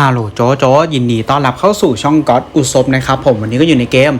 ฮัลโหลโจโจยินดีต้อนรับเข้าสู่ช่องก็ d อุศบนะครับผมวันนี้ก็อยู่ในเกม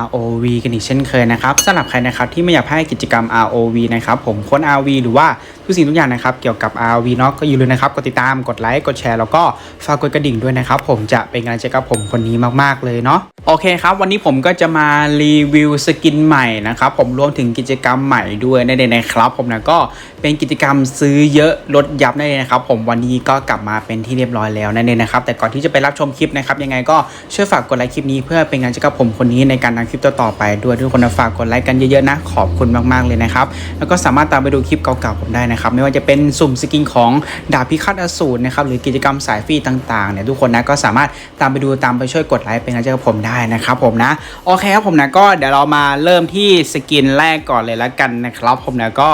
ROV กันอีกเช่นเคยนะครับสำหรับใครนะครับที่ไม่อยากพลาดกิจกรรม ROV นะครับผมค้น RV หรือว่าทุกสิ่งทุกอย่างนะครับเกี่ยวกับ ROV เนาะก็อย่าลืมนะครับกดติดตามกดไลค์กดแชร์แล้วก็ฝากกดกระดิ่งด้วยนะครับผมจะเป็นกำลังใจกับผมคนนี้มากๆเลยเนาะโอเคครับ วันนี้ผมก็จะมารีวิวสกินใหม่นะครับผมรวมถึงกิจกรรมใหม่ด้วยนั่นเองนครับผมนะก็เป็นกิจกรรมซื้อเยอะลดยับนั่นเองนะครับผมวันนี้ก็กลับมาเป็นที่เรียบร้อยแล้วนั่นเองนะครับแต่ก่อนที่จะไปรับชมคลิปนะครับยังไงก็ช่วยฝากกดไลค์คลิปนี้เพื่อเป็นกำลังใจกับผมคนนี้ในการทำคลิปต่อๆไปด้วยทุกคนฝากกดไลค์กันเยอะๆนะขอบคุณมากๆเลยนะครับแล้วก็สามารถตามไปดูคลิปเก่าๆผมได้นะครับไม่ว่าจะเป็นสุ่มสกินของดาบพิฆาตอสูรนะครับหรือกิจกรรมสายฟรีต่างๆเนี่ยทุกคนนะก็สามารถตามไปดูตามไปช่วยกดไลค์เป็นกำลังใจกับผมได้นะครับผมนะ โอเคครับผมนะก็เดี๋ยวเรามาเริ่มที่สกินแรกก่อนเลยละกันนะครับผมนะก็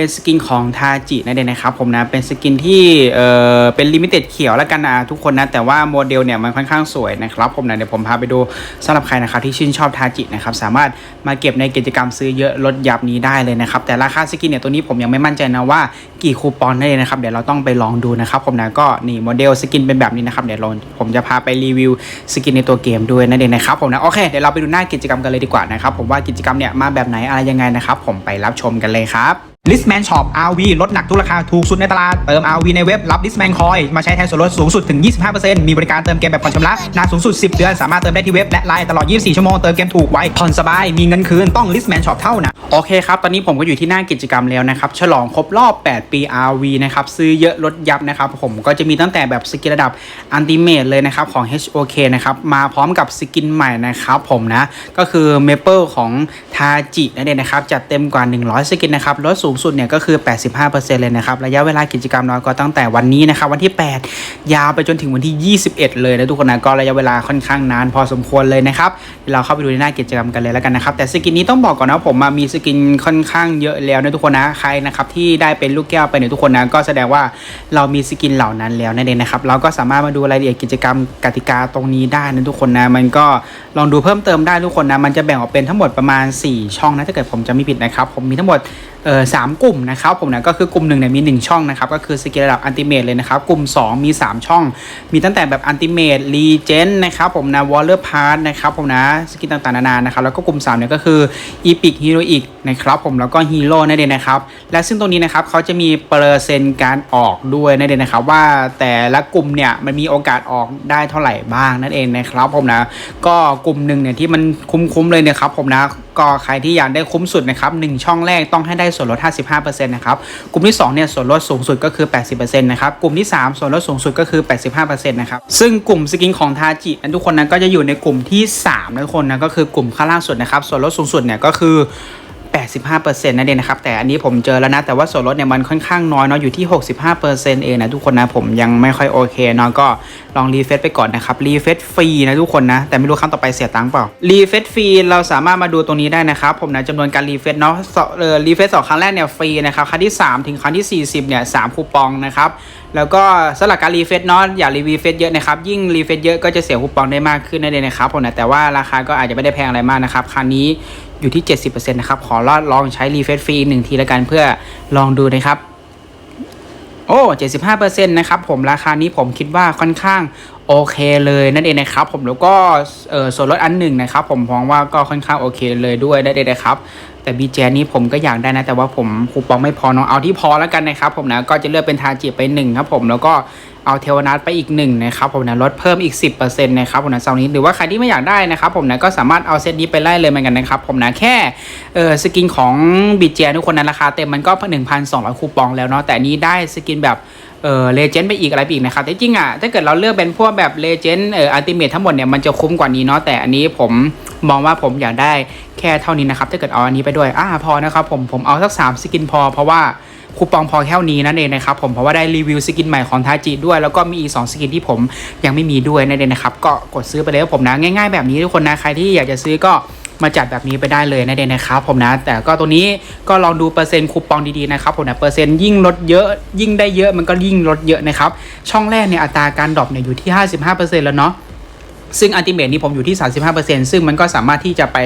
เป็นสกินของทาจินั่นเองนะครับผมนะเป็นสกินที่เออเป็นลิมิเต็ดเขียวแล้วกันนะทุกคนนะแต่ว่าโมเดลเนี่ยมันค่อนข้างสวยนะครับผมนะเดี๋ยวผมพาไปดูสำหรับใครนะครับที่ชื่นชอบทาจินะครับสามารถมาเก็บในกิจกรรมซื้อเยอะลดยับนี้ได้เลยนะครับแต่ราคาสกินเนี่ยตัวนี้ผมยังไม่มั่นใจนะว่ากี่คูปองได้เลยนะครับเดี๋ยวเราต้องไปลองดูนะครับผมนะก็นี่โมเดลสกินเป็นแบบนี้นะครับเดี๋ยวผมจะพาไปรีวิวสกินในตัวเกมด้วยนั่นเองนะครับผมนะโอเคเดี๋ยวเราไปดูหน้ากิจกรรมกันเลยดีกว่านะครับผมว่ากิจกรรมเนี่ยมาแบบไหนอะไรยังไงนะครับผมไปรับชมกันเลยครับ Listman Shop RV ลดหนักทุกราคาถูกสุดในตลาด เติม RV ในเว็บ รับ Listman Coin มาใช้แทนส่วนลดสูงสุดถึง 25%มีบริการเติมเกมแบบผ่อนชำระนานสูงสุด 10 เดือน สามารถเติมได้ที่เว็บและไลน์ตลอด 24 ชั่วโมง เติมเกมถูกไวผ่อนสบาย มีเงินคืนต้อง Listman Shop เท่านั้นโอเคครับ ตอนนี้ผมก็อยู่ที่หน้ากิจกรรมแล้วนะครับ ฉลองครบรอบ 8 ปี RV นะครับ ซื้อเยอะลดยับนะครับ ผมก็จะมีตั้งแต่แบบสกินระดับอันติเม e เลยนะครับของ HOK นะครับ มาพร้อมกับสกินใหม่นะครับผมนะ ก็คือ Maple ของทาจินั่นเองนะครับ จัดเต็มกว่า 100 สกินนะครับ ลดสูงสุดเนี่ยก็คือ 85%เลยนะครับ ระยะเวลากิจกรรมน้อยก็ตั้งแต่วันนี้นะครับ วันที่ 8 ยาวไปจนถึงวันที่ 21 เลยนะทุกคนนะก็ระยะเวลาค่อนข้างนานพอสมควรเลยนะครับเราเข้าไปดูในหน้ากิจกรรมกันเลยแล้วกันนะครับแต่สกินนี้ต้องบอกก่อนนะผมมามีสกินค่อนข้างเยอะแล้วนะทุกคนนะใครนะครับที่ได้เป็นลูกแก้วไปเนี่ยทุกคนนะก็แสดงว่าเรามีสกินเหล่านั้นแล้วนั่นเองนะครับเราก็สามารถมาดูรายละเอียดกิจกรรมกติกาตรงนี้ได้นะทุกคนนะมันก็ลองดูเพิ่มเติมได้ทุกคนนะมันจะแบ่งออกเป็นทั้งหมดประมาณ 4 ช่องนะถ้าเกิดผมจะไม่ผิดนะครับผมมีทั้งหมดเออสามกลุ่มนะครับผมนะก็คือกลุ่มหนึ่งเนี่ยมี 1 ช่องนะครับก็คือสกิลระดับอันติเมตเลยนะครับกลุ่ม 2 มี 3 ช่อง มีตั้งแต่แบบอันติเมตรีเจนนะครับผมนะวอลเลอร์พาร์ทนะครับผมนะสกิลต่างๆนานานะครับแล้วก็กลุ่ม3เนี่ยก็คืออีพิกฮีโรอีกนะครับผมแล้วก็ฮีโร่นั่นเองนะครับและซึ่งตรงนี้นะครับเขาจะมีเปอร์เซ็นต์การออกด้วยนั่นเองนะครับว่าแต่ละกลุ่มเนี่ยมันมีโอกาสออกได้เท่าไหร่บ้างนั่นเองนะครับผมนะก็กลุ่มหนึ่งเนี่ยที่มันคุ้มๆเลยเนี่ยครับผมนะ ก็ใครที่อยากได้คุ้มสุดนะครับหนึ่งช่องแรกต้องให้ได้ส่วนลด 55%นะครับ กลุ่มที่2เนี่ยส่วนลดสูงสุดก็คือ 80%นะครับ กลุ่มที่ 3 ส่วนลดสูงสุดก็คือ 85%นะครับ ซึ่งกลุ่มสกินของทาจินั้นทุกคนนั้นก็จะอยู่ในกลุ่มที่3นะทุกคนนะก็คือกลุ่มข้างล่างสุดนะครับ ส่วนลดสูงสุดเนี่ยก็คือ 85%นั่นเองนะครับ แต่อันนี้ผมเจอแล้วนะ แต่ว่าส่วนลดเนี่ยมันค่อนข้างน้อยเนาะอยู่ที่ 65%เองนะทุกคนนะผมยังไม่ค่อยโอเคเนาะก็ลองรีเฟซไปก่อนนะครับรีเฟซฟรีนะทุกคนนะ แต่ไม่รู้ครั้งต่อไปเสียตังค์เปล่ารีเฟซฟรีเราสามารถมาดูตรงนี้ได้นะครับ ผมนะจำนวนการรีเฟซเนาะเออรีเฟซสองครั้งแรกเนี่ยฟรีนะครับครั้งที่ 3 ถึงครั้งที่ 40เนี่ย3คูปองนะครับแล้วก็สำหรับการรีเฟซเนาะอย่ารีวีเฟซเยอะนะครับยิ่งรีเฟซเยอะก็จะเสียคูปองได้มากขึ้นนั่นเองนะครับผมนะแต่ว่าราคาก็อาจจะไม่ได้แพงอะไรมากนะครับครั้งนี้ อยู่ที่ 70%นะครับขอลอดลองใช้รีเฟซฟรีหนึ่งทีละกันเพื่อลองดูนะครับโอ้75%นะครับผมราคานี้ผมคิดว่าค่อนข้างโอเคเลยนั่นเองนะครับ ผมแล้วก็เออส่วนลดอันหนึ่งนะครับ ผมมองว่าก็ค่อนข้างโอเคเลยด้วยนั่นเองนะครับแต่บีแจนี้ผมก็อยากได้นะ แต่ว่าผมคูปองไม่พอเนาะเอาที่พอแล้วกันนะครับ ผมนะก็จะเลือกเป็นทาจิไป1ครับผมแล้วก็ เอาเทวนัทไปอีก1นะครับผมนะลดเพิ่มอีก 10%นะครับผมนะเซานี้หรือว่าใครที่ไม่อยากได้นะครับผมนะก็สามารถเอาเซตนี้ไปไล่เลยเหมือนกันนะครับผมนะแค่เออสกินของบีแจทุกคนนั้นราคาเต็มมันก็ 1,200 คูปองแล้วเนาะแต่นนี้ได้สกินแบบเออเลเจนด์ไปอีกอะไรไปอีกนะครับแต่จริงอะถ้าเกิดเราเลือกเป็นพวกแบบเลเจนด์เอออัลติเมททั้งหมดเนี่ยมันจะคุ้มกว่านี้เนาะแต่อันนี้ผมมองว่าผมอยากได้แค่เท่านี้นะครับถ้าเกิดเอาอันนี้ไปด้วยอ่าพอนะครับผมผมเอาสัก3สกินพอเพราะว่า คูปองพอแค่นี้นั่นเองนะครับผมเพราะว่าได้รีวิวสกินใหม่ของทาจิด้วย แล้วก็มีอีก2สกินที่ผมยังไม่มีด้วยนั่นเองนะครับก็กดซื้อไปเลยผมนะง่ายๆแบบนี้ทุกคนนะใครที่อยากจะซื้อก็มาจัดแบบนี้ไปได้เลยนั่นเองนะครับผมนะ แต่ก็ตัวนี้ก็ลองดูเปอร์เซ็นต์คูปองดีๆนะครับผมนะเปอร์เซ็นต์ยิ่งลดเยอะ ยิ่งได้เยอะมันก็ยิ่งลดเยอะนะครับช่องแรกเนี่ยอัตราการดรอปเนี่ยอยู่ที่ 55%แล้วเนาะ ซึ่งอันติเมทนี้ผมอยู่ที่ 35%ซึ่งมันก็สามารถที่จะไป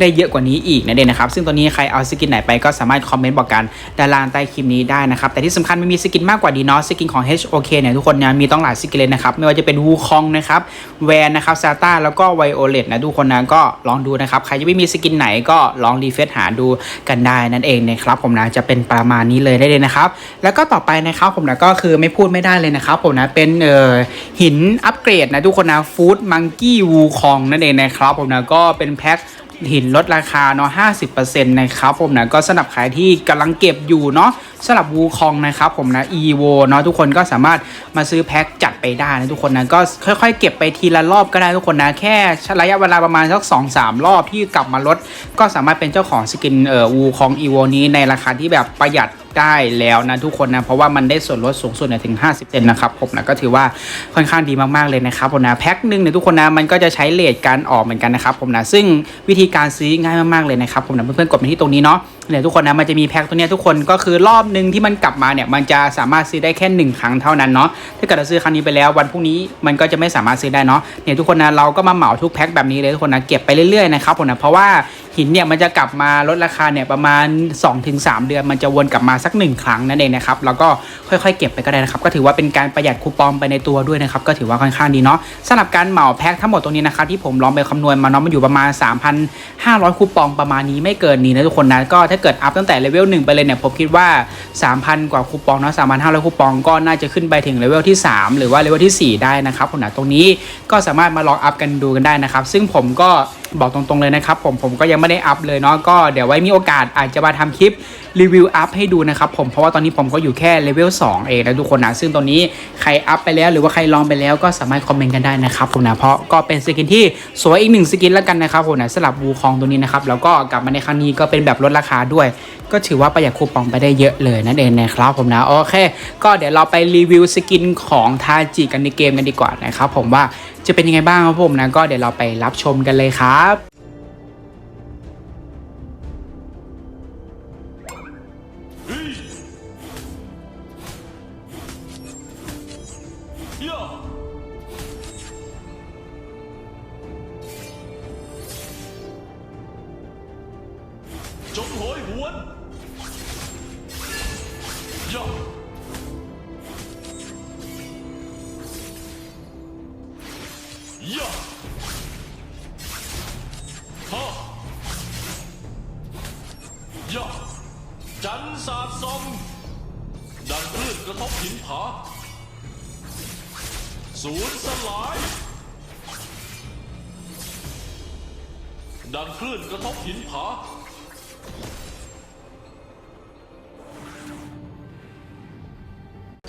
ได้เยอะกว่านี้อีกนั่นเองนนะครับ ซึ่งตัวนี้ใครเอาสกินไหนไปก็สามารถคอมเมนต์บอกกันด้านล่างใต้คลิปนี้ได้นะครับ แต่ที่สำคัญมันมีสกินมากกว่าดีเนาะสกินของ HOK เนี่ยทุกคนเนะมีต้องหลายสกินเลยนะครับ ไม่ว่าจะเป็นวูคองนะครับแวนนะครับซาต้าแล้วก็ไวโอเลตนะทุกคนนะก็ลองดูนะครับ ใครจะไม่มีสกินไหนก็ลองรีเฟซหาดูกันได้นั่นเองนะครับผมนะจะเป็นประมาณนี้เลยได้เลยนะครับแล้วก็ต่อไปนะครับผมนะก็คือไม่พูดไม่ได้เลยนะครับผมนะเป็นเอ่อหินอัปเกรดนะทุกคนนะฟู้ดมังกี้วูคองนั่นเองนะครับผมนะก็เป็นแพ็คหินลดราคาเนาะ50%นะครับผมนะก็สำหรับใครที่กำลังเก็บอยู่เนาะสำหรับวูคองนะครับผมนะ EVO เนาะทุกคนก็สามารถมาซื้อแพ็คจัดไปได้นะทุกคนนะก็ค่อยๆ เก็บไปทีละรอบก็ได้ทุกคนนะแค่ระยะเวลาประมาณสัก2-3 รอบที่กลับมาลด ก็สามารถเป็นเจ้าของสกินเอ่อวูคอง EVO นี้ในราคาที่แบบประหยัด ได้แล้วนะทุกคนนะ เพราะว่ามันได้ส่วนลดสูงสุดเนี่ยถึง 50เซนนะครับผมนะก็ถือว่าค่อนข้างดีมากๆเลยนะครับผมนะแพ็คหนึ่งเนี่ยทุกคนนะมันก็จะใช้เลทการออกเหมือนกันนะครับผมนะซึ่งวิธีการซื้อง่ายมากๆเลยนะครับผมนะเพื่อนๆกดไปที่ตรงนี้เนาะ เนี่ยทุกคนนะมันจะมีแพ็คตัวเนี้ยทุกคนก็คือรอบหนึ่งที่มันกลับมาเนี่ยมันจะสามารถซื้อได้แค่หนึ่งครั้งเท่านั้นเนาะถ้าเกิดเราซื้อครั้งนี้ไปแล้ววันพรุ่งนี้มันก็จะไม่สามารถซื้อได้เนาะเนี่ยทุกคนนะเราก็มาเหมาทุกแพ็คแบบนี้เลยทุกคนนะเก็บไปเรื่อยๆนะครับผมนะเพราะว่าหินเนี่ยมันจะกลับมาลดราคาเนี่ยประมาณ 2-3 เดือน มันจะวนกลับมาสัก 1 ครั้งนั่นเองนะครับแล้วก็ค่อยๆ เก็บไปก็ได้นะครับ ก็ถือว่าเป็นการประหยัดคูปองไปในตัวด้วยนะครับก็ถือว่าค่อนข้างดีเนาะสำหรับการเหมาแพ็คทั้งหมดตรงนี้นะครับที่ผมลองไปคำนวณมาเนาะมันอยู่ประมาณ 3,500 คูปองประมาณนี้ไม่เกินนี้นะทุกคนนะก็ถ้าเกิดอัพตั้งแต่เลเวล1ไปเลยเนี่ยผมคิดว่า 3,000 กว่าคูปองเนาะ3,500 คูปองก็น่าจะขึ้นไปถึงเลเวลที่ 3 หรือว่าเลเวลที่ 4 ได้นะครับผมนะตรงนี้ก็สามารถมาลองอัพกันดูกันได้นะครับ ซึ่งผมก็บอกตรงๆเลยนะครับผมผมก็ยังไม่ได้อัพเลยเนาะก็เดี๋ยวไว้มีโอกาสอาจจะมาทำคลิปรีวิวอัพให้ดูนะครับผมเพราะว่าตอนนี้ผมก็อยู่แค่เลเวล2เองนะทุกคนนะซึ่งตรงนี้ใครอัพไปแล้วหรือว่าใครลองไปแล้วก็สามารถคอมเมนต์กันได้นะครับผมนะเพราะก็เป็นสกินที่สวยอีกหนึ่งสกินแล้วกันนะครับผมนะสลับวูคองตัวนี้นะครับแล้วก็กลับมาในครั้งนี้ก็เป็นแบบลดราคาด้วยก็ถือว่าประหยัดคูปองไปได้เยอะเลยนั่นเองนะครับผมนะโอเค ก็เดี๋ยวเราไปรีวิวสกินของทาจิกันในเกมกันดีกว่านะครับผมว่าจะเป็นยังไงบ้างครับผมนะก็เดี๋ยวเราไปรับชมกันเลยครับจงโหยหวน ย่ายาฮ่าย่าจันทร์สาดส่องดังคลื่นกระทบหินผาศูนย์สลาย ดังคลื่นกระทบหินผา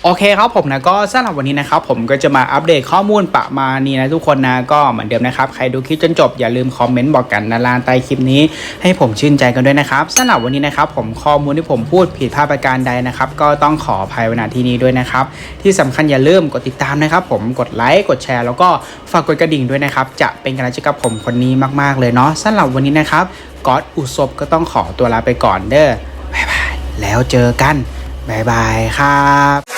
โอเคครับผมนะก็สำหรับวันนี้นะครับผมก็จะมาอัปเดตข้อมูลประมาณนี้นะทุกคนนะก็เหมือนเดิมนะครับใครดูคลิปจนจบอย่าลืมคอมเมนต์บอกกันนะลางใต้คลิปนี้ให้ผมชื่นใจกันด้วยนะครับสำหรับวันนี้นะครับผมข้อมูลที่ผมพูดผิดพลาดประการใดนะครับก็ต้องขออภัยว้ณที่นี้ด้วยนะครับที่สำคัญอย่าลืมกดติดตามนะครับผมกดไลค์กดแชร์แล้วก็ฝากกดกระดิ่งด้วยนะครับจะเป็นกำลังใจกับผมคนนี้มากๆเลยเนาะสำหรับวันนี้นะครับก๊อตอุศบก็ต้องขอตัวลาไปก่อนเด้อบ๊ายบายแล้วเจอกันบ๊ายบายครับ